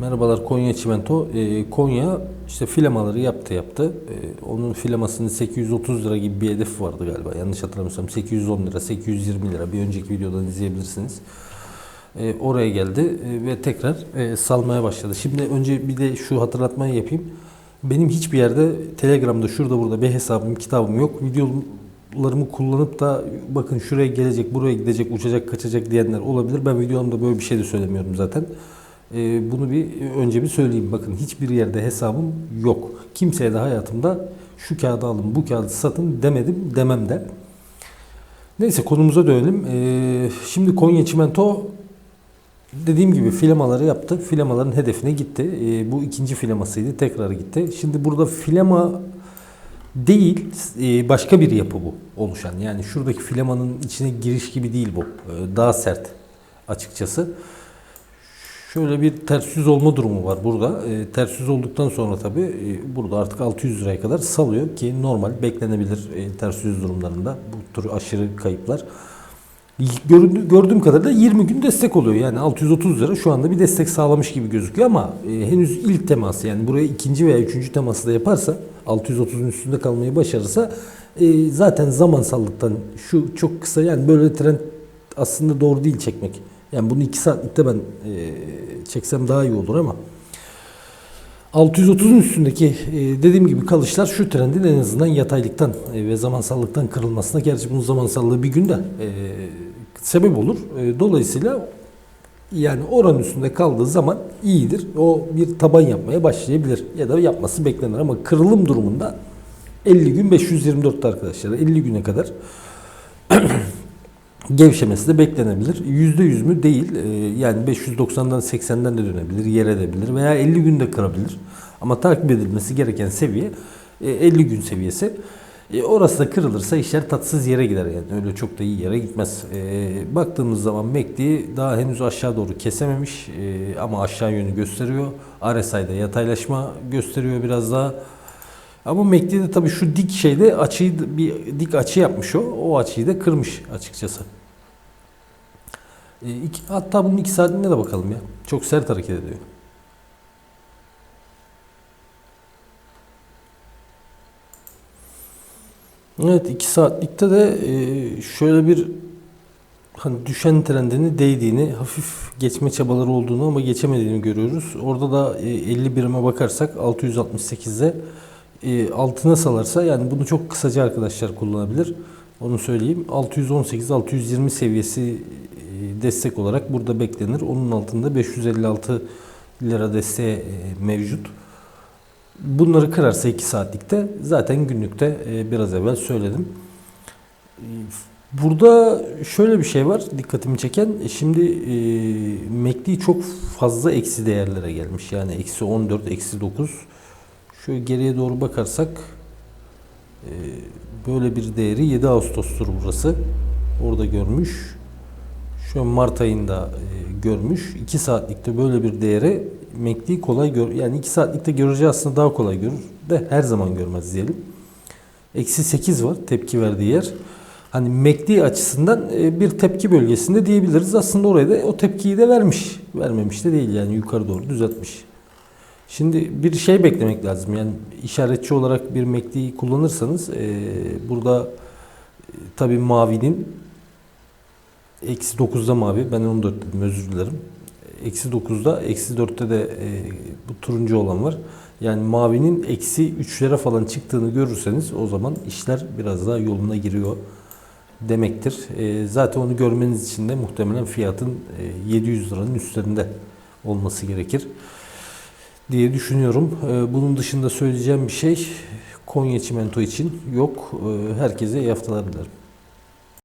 Merhabalar Konya Çimento. Ee, Konya işte filamaları yaptı yaptı. Ee, onun filamasının 830 lira gibi bir hedefi vardı galiba. Yanlış hatırlamıyorsam 810 lira, 820 lira. Bir önceki videodan izleyebilirsiniz. Ee, oraya geldi e, ve tekrar e, salmaya başladı. Şimdi önce bir de şu hatırlatmayı yapayım. Benim hiçbir yerde Telegram'da şurada burada bir hesabım, kitabım yok. Videolarımı kullanıp da bakın şuraya gelecek, buraya gidecek, uçacak, kaçacak diyenler olabilir. Ben videomda böyle bir şey de söylemiyorum zaten. Ee, bunu bir önce bir söyleyeyim. Bakın hiçbir yerde hesabım yok. Kimseye de hayatımda şu kağıdı alın, bu kağıdı satın demedim, demem de. Neyse konumuza dönelim. Ee, şimdi Konya Çimento dediğim gibi filamaları yaptı. Filamaların hedefine gitti. Ee, bu ikinci filamasıydı. Tekrar gitti. Şimdi burada filama değil e, başka bir yapı bu oluşan. Yani şuradaki filamanın içine giriş gibi değil bu. Daha sert açıkçası. Şöyle bir ters yüz olma durumu var burada. E, ters yüz olduktan sonra tabii e, burada artık 600 liraya kadar salıyor ki normal beklenebilir e, ters yüz durumlarında bu tür aşırı kayıplar. Göründü, gördüğüm kadarıyla 20 gün destek oluyor. Yani 630 lira şu anda bir destek sağlamış gibi gözüküyor ama e, henüz ilk teması yani buraya ikinci veya üçüncü teması da yaparsa 630'un üstünde kalmayı başarırsa e, zaten zamansallıktan şu çok kısa yani böyle trend aslında doğru değil çekmek. Yani bunu 2 saatlikte ben e, çeksem daha iyi olur ama 630'un üstündeki e, dediğim gibi kalışlar şu trendin en azından yataylıktan e, ve zamansallıktan kırılmasına gerçi bunun zamansallığı bir günde e, sebep olur. E, dolayısıyla yani oranın üstünde kaldığı zaman iyidir. O bir taban yapmaya başlayabilir ya da yapması beklenir ama kırılım durumunda 50 gün 524'te arkadaşlar 50 güne kadar gevşemesi de beklenebilir. %100 mü değil. Ee, Yani 590'dan 80'den de dönebilir, yer edebilir veya 50 günde kırabilir. Ama takip edilmesi gereken seviye e, 50 gün seviyesi. E, Orası da kırılırsa işler tatsız yere gider yani öyle çok da iyi yere gitmez. E, baktığımız zaman MACD daha henüz aşağı doğru kesememiş e, ama aşağı yönü gösteriyor. RSI'de yataylaşma gösteriyor biraz daha. Ama MACD'de tabii şu dik şeyde açıyı bir dik açı yapmış o. O açıyı da kırmış açıkçası. E, iki, hatta bunun iki saatinde de bakalım ya. Çok sert hareket ediyor. Evet 2 saatlikte de e, şöyle bir hani düşen trendini değdiğini, hafif geçme çabaları olduğunu ama geçemediğini görüyoruz. Orada da e, 50 birime bakarsak 668'de e, altına salarsa yani bunu çok kısaca arkadaşlar kullanabilir. Onu söyleyeyim. 618-620 seviyesi destek olarak burada beklenir. Onun altında 556 lira desteği e, mevcut. Bunları kırarsa 2 saatlikte zaten günlükte e, biraz evvel söyledim. E, Burada şöyle bir şey var dikkatimi çeken. E, Şimdi e, MACD çok fazla eksi değerlere gelmiş. Yani eksi 14, eksi 9. Şöyle geriye doğru bakarsak e, böyle bir değeri 7 Ağustos'tur burası. Orada görmüş. Şu an Mart ayında e, görmüş. 2 saatlikte böyle bir değeri MACD kolay gör yani 2 saatlikte göreceği aslında daha kolay görür de her zaman görmez diyelim. Eksi 8 var tepki verdiği yer. Hani MACD açısından e, bir tepki bölgesinde diyebiliriz. Aslında oraya da o tepkiyi de vermiş. Vermemiş de değil yani yukarı doğru düzeltmiş. Şimdi bir şey beklemek lazım. Yani işaretçi olarak bir MACD'yi kullanırsanız e, burada e, tabii mavinin eksi 9'da mavi. Ben 14 dedim özür dilerim. Eksi 9'da eksi 4'te de e, bu turuncu olan var. Yani mavinin eksi 3'lere falan çıktığını görürseniz o zaman işler biraz daha yoluna giriyor demektir. E, zaten onu görmeniz için de muhtemelen fiyatın e, 700 liranın üstlerinde olması gerekir diye düşünüyorum. E, bunun dışında söyleyeceğim bir şey Konya Çimento için yok. E, herkese iyi haftalar dilerim.